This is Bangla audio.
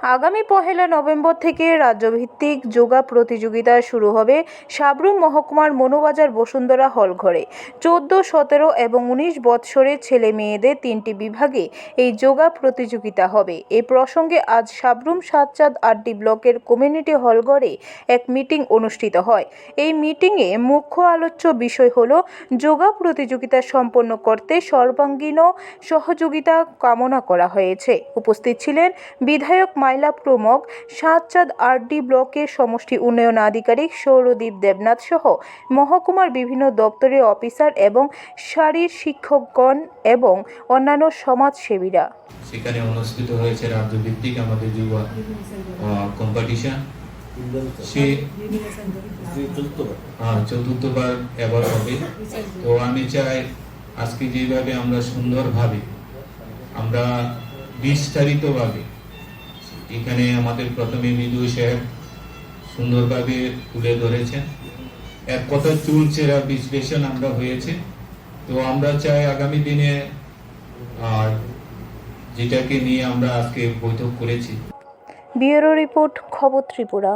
আগামী পহেলা নভেম্বর থেকে রাজ্যভিত্তিক যোগা প্রতিযোগিতা শুরু হবে সাবরুম মহকুমার মনোবাজার বসুন্ধরা হল ঘরে। চোদ্দ, সতেরো এবং উনিশ বৎসরের ছেলে মেয়েদের তিনটি বিভাগে এই যোগা প্রতিযোগিতা হবে। এ প্রসঙ্গে আজ সাবরুম সাতচাঁদ আড্ডি ব্লকের কমিউনিটি হল ঘরে এক মিটিং অনুষ্ঠিত হয়। এই মিটিংয়ে মুখ্য আলোচ্য বিষয় হল যোগা প্রতিযোগিতা সম্পন্ন করতে সর্বাঙ্গীন সহযোগিতা কামনা করা হয়েছে। উপস্থিত ছিলেন বিধায়ক মাইলা প্রমুখ সাতচাঁদ আরডি ব্লকের সমষ্টি উন্নয়ন আধিকারিক সৌরদীপ দেবনাথ সহ মহকুমার বিভিন্ন দপ্তরের অফিসার এবং শারীর শিক্ষকগণ এবং অন্যান্য সমাজসেবীরা। সেখানে অনুষ্ঠিত হয়েছে রাজ্যভিত্তিক আমাদের যুব কম্পিটিশন সে চতুর্থবার এবার হবে। তো আমি চাই আজকে যেভাবে আমরা সুন্দরভাবে, আমরা বিস্তারিতভাবে এখানে আমাদের প্রথমে মৃদু সাহেব সুন্দরভাবে তুলে ধরেছেন। এক কথা চুল চেরা বিশ্লেষণ আমরা হয়েছে। তো আমরা চাই আগামী দিনে আর যেটাকে নিয়ে আমরা আজকে বৈঠক করেছি। ব্যুরো রিপোর্ট, খবর ত্রিপুরা।